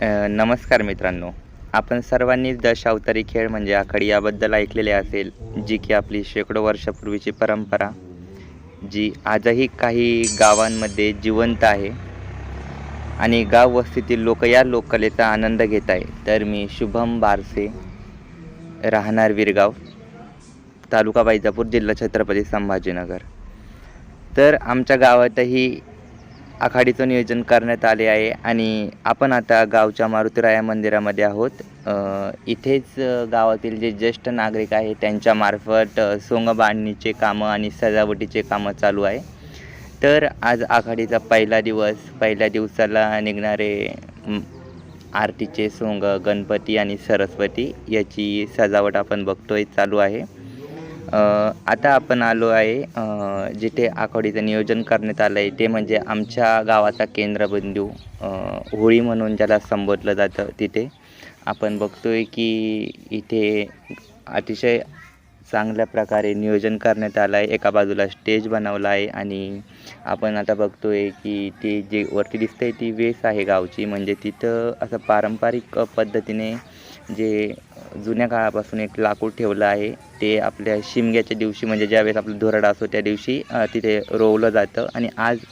नमस्कार मित्रांनो. आपण सर्वांनी दशावतारी खेळ म्हणजे आखाडी याबद्दल ऐकलेले असेल जी की आपली शेकडो वर्षापूर्वीची परंपरा जी आजही काही गावांमध्ये जिवंत आहे आणि गाव वस्तीतील लोक या लोककलेचा आनंद घेत आहे. तर मी शुभम बारसे राहणार विरगाव तालुका बाईजापूर जिल्हा छत्रपती संभाजीनगर. तर आमच्या गावातही आखाडीचं नियोजन करण्यात आले आहे आणि आपण आता गावच्या मारुतीराया मंदिरामध्ये आहोत. इथेच गावातील जे ज्येष्ठ नागरिक आहे त्यांच्यामार्फत अ, सोंग बांधणीचे कामं आणि सजावटीचे कामं चालू आहे. तर आज आखाडीचा पहिला दिवस पहिल्या दिवसाला निघणारे आरतीचे सोंग गणपती आणि सरस्वती याची सजावट आपण बघतोय चालू आहे. आता आपण आलो आहे जिथे आखाडीचं नियोजन करण्यात आलं आहे ते म्हणजे आमच्या गावाचा केंद्रबिंदू होळी म्हणून ज्याला संबोधलं जातं तिथे. आपण बघतोय की इथे अतिशय चांगल्या प्रकारे नियोजन करण्यात आलं आहे एका बाजूला स्टेज बनवला आहे आणि आपण आता बघतोय की ती जे वरती दिसतंय ती वेस आहे गावची. म्हणजे तिथं असं पारंपरिक पद्धतीने जे जुन्या काळापासून एक लाकूड ठेवलं आहे ते आपल्या शिमग्याच्या दिवशी म्हणजे ज्यावेळेस आपलं धोरडा असतो त्या दिवशी तिथे रोवलं जातं. आणि आज